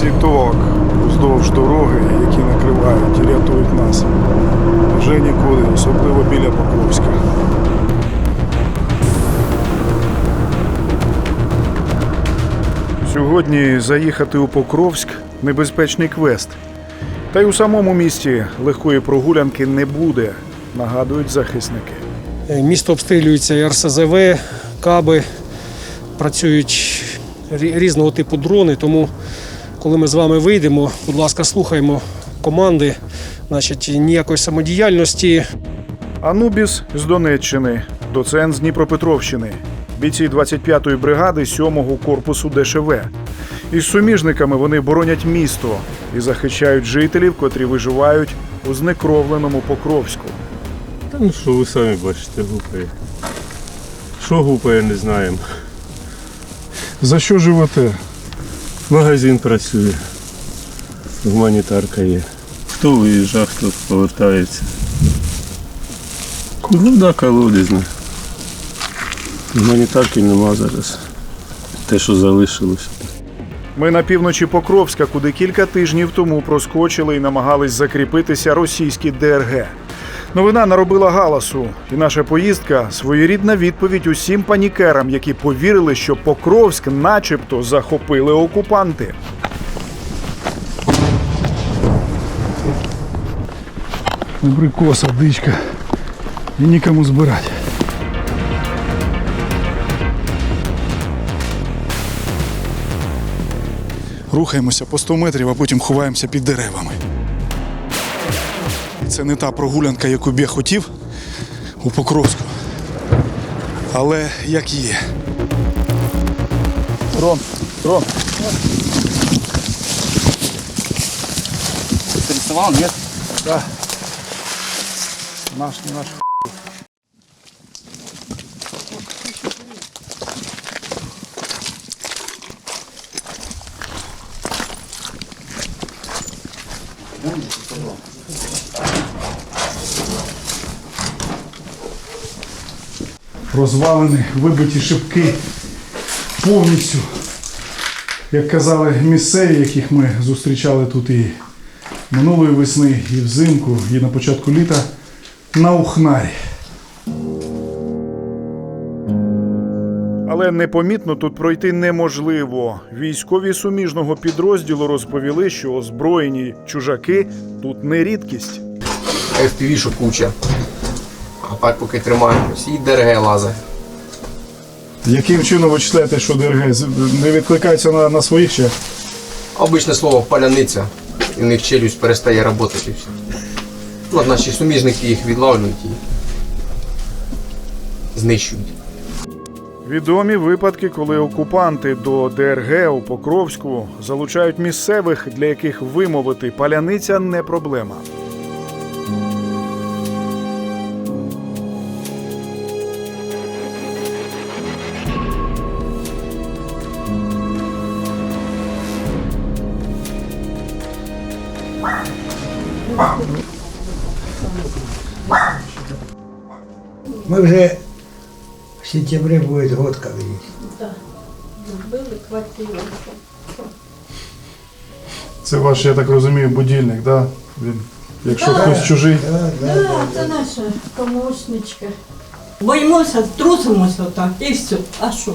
сіток уздовж дороги, які накривають і рятують нас. Вже нікуди, особливо біля Покровська. Сьогодні заїхати у Покровськ небезпечний квест. Та й у самому місті легкої прогулянки не буде, нагадують захисники. Е, Місто обстрілюється і РСЗВ, каби, працюють різного типу дрони. Тому, коли ми з вами вийдемо, будь ласка, слухаємо команди. Значить, ніякої самодіяльності. Анубіс з Донеччини, доцент з Дніпропетровщини, бійці 25-ї бригади 7-го корпусу ДШВ. Із суміжниками вони боронять місто і захищають жителів, котрі виживають у знекровленому Покровську. Та ну що ви самі бачите, гупає. Що гупає, не знаємо. За що живете? Магазин працює. Гуманітарка є. Хто виїжджав, хто повертається. Вода колодезна. Гуманітарки нема зараз. Те, що залишилось. Ми на півночі Покровська, куди кілька тижнів тому проскочили і намагались закріпитися російські ДРГ. Новина наробила галасу, і наша поїздка своєрідна відповідь усім панікерам, які повірили, що Покровськ, начебто, захопили окупанти. Абрикоса, дичка. І нікому збирати. Рухаємося по 100 метрів, а потім ховаємося під деревами. Це не та прогулянка, яку б я хотів у Покровську. Але як є. Рон, Рон. Ты рисовал, нет? Да. Наш, не наш. Розвалені, вибиті шибки повністю. Як казали місцеві, яких ми зустрічали тут і минулої весни, і взимку, і на початку літа на Ухнарі. Але непомітно тут пройти неможливо. Військові суміжного підрозділу розповіли, що озброєні чужаки тут не рідкість. FPV-шу куча. А так поки тримаємось. І ДРГ лазить. Яким чином ви читаєте, що ДРГ з- не відкликаються на, на своїх ще? Обичне слово паляниця. І в них челюсть перестає працювати. Ну, от наші суміжники їх відлавлюють і знищують. Відомі випадки, коли окупанти до ДРГ у Покровську залучають місцевих, для яких вимовити паляниця не проблема. Мы уже в сентябре будет год как здесь. Зробили квартиру. Це ваш, я так розумію, будильник, да? Він, якщо хтось чужий. Да, да, Да, да. це наша помощничка. Боїмося, трусимося отак і все. А що?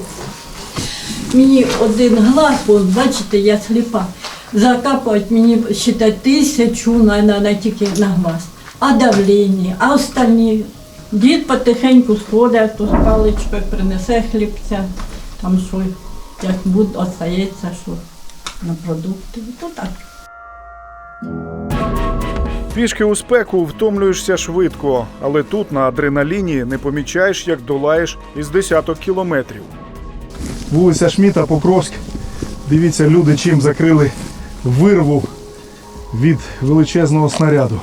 Мені один глаз, от бачите, я сліпа. Закапують мені считай, тисячу на, на, на тільки на глаз. А давлення, а останні. Дід потихеньку сходить, то з паличкою принесе хлібця, там що, як буде, остається, що на продукти. То так. Пішки у спеку втомлюєшся швидко, але тут на адреналіні не помічаєш, як долаєш із десяток кілометрів. Вулиця Шміта, Покровськ. Дивіться, люди чим закрили вирву від величезного снаряду.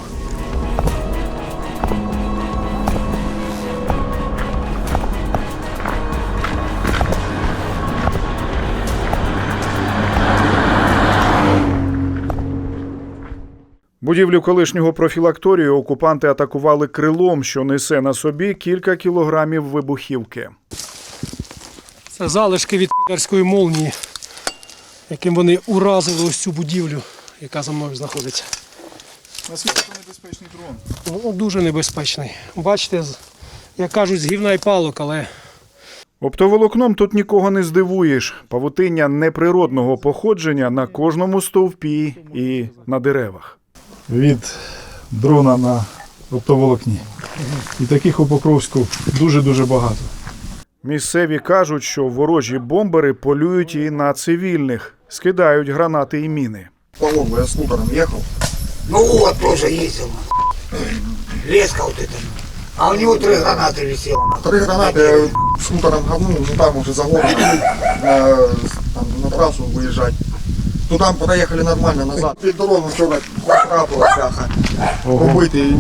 Будівлю колишнього профілакторію окупанти атакували крилом, що несе на собі кілька кілограмів вибухівки. Це залишки від підерської молнії. Яким вони уразили ось цю будівлю, яка за мною знаходиться. Наскільки це небезпечний дрон? Ну, дуже небезпечний. Бачите, як кажуть, з гівна й палок, але Оптоволокном тут нікого не здивуєш. Павутиння неприродного походження на кожному стовпі і на деревах. Від дрона на оптоволокні. І таких у Покровську дуже-дуже багато. Місцеві кажуть, що ворожі бомбери полюють і на цивільних, скидають гранати і міни. По-моему, я с скутером ехал. Ну вот, тоже ездил. Леска вот это. А у него три гранаты висело. Три гранаты я с скутером говнул, ну там уже за город, на, там, на трассу выезжать. Туда проехали нормально назад. Під дорогу вчора трапила бляха. Побитий.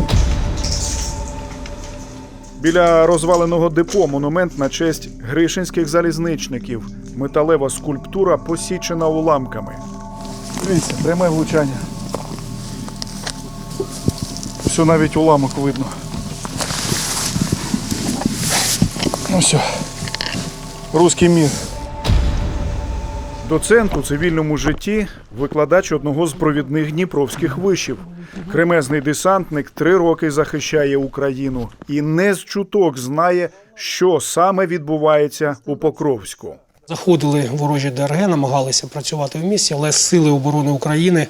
Біля розваленого депо монумент на честь гришинських залізничників. Металева скульптура посічена уламками. Дивіться, пряме влучання. Все навіть уламок видно. Ну все. Руський мір. Доцент у цивільному житті викладач одного з провідних дніпровських вишів. Кремезний десантник три роки захищає Україну і не з чуток знає, що саме відбувається у Покровську. заходили ворожі ДРГ, намагалися працювати в місті, але Сили оборони України,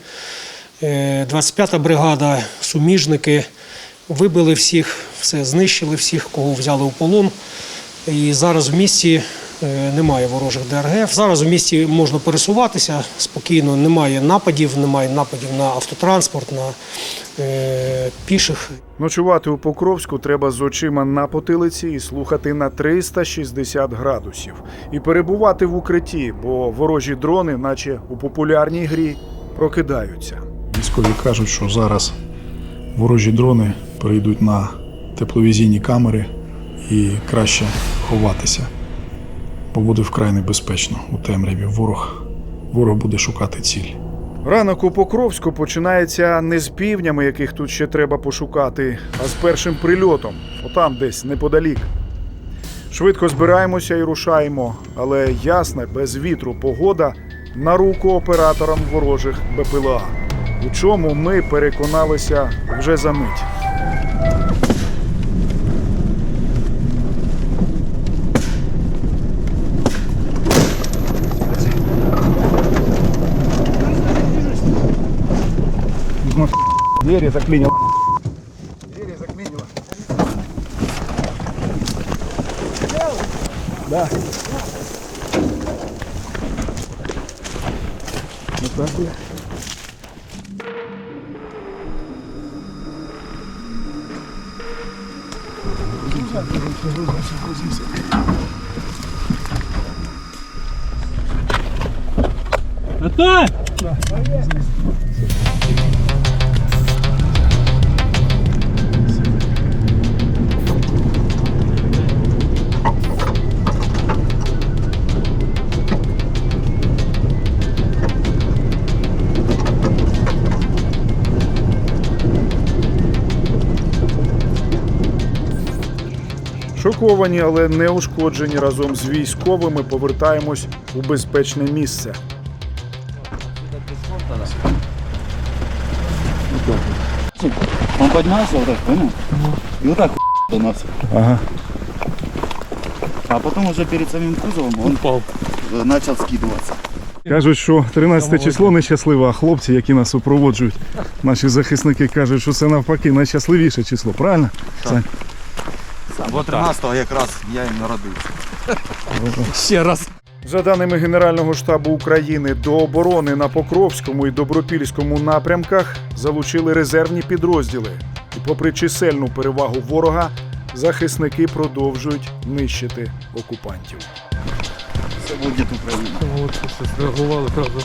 е, 25-та бригада, суміжники вибили всіх, все знищили всіх, кого взяли у полон. І зараз в місті е, немає ворожих ДРГ. Зараз в місті можна пересуватися спокійно, немає нападів, немає нападів на автотранспорт, на е, піших. Ночувати у Покровську треба з очима на потилиці і слухати на 360 градусів. І перебувати в укритті, бо ворожі дрони, наче у популярній грі, прокидаються. Військові кажуть, що зараз ворожі дрони перейдуть на тепловізійні камери і краще ховатися, буде вкрай небезпечно у темряві. Ворог, ворог буде шукати ціль. Ранок у Покровську починається не з півнями, яких тут ще треба пошукати, а з першим прильотом, отам десь неподалік. Швидко збираємося і рушаємо, але ясна, без вітру погода на руку операторам ворожих БПЛА, у чому ми переконалися вже за мить. Двери заклинило. Двери заклинило. Да. Вот так вот. Шоковані, але не ушкоджені разом з військовими повертаємось у безпечне місце. Он поднялся вот так, понял? И вот так до нас. Ага. А потом уже перед самим кузовом он э, начал скидываться. Кажуть, що 13 число нещасливе, а хлопці, які нас супроводжують, наші захисники кажуть, що це навпаки найщасливіше число. Правильно? Сань? Вот 13-го якраз я і народився. Ще раз. За даними Генерального штабу України, до оборони на Покровському і Добропільському напрямках залучили резервні підрозділи. І попри чисельну перевагу ворога, захисники продовжують нищити окупантів. Все буде Україна. От, реагували, правда.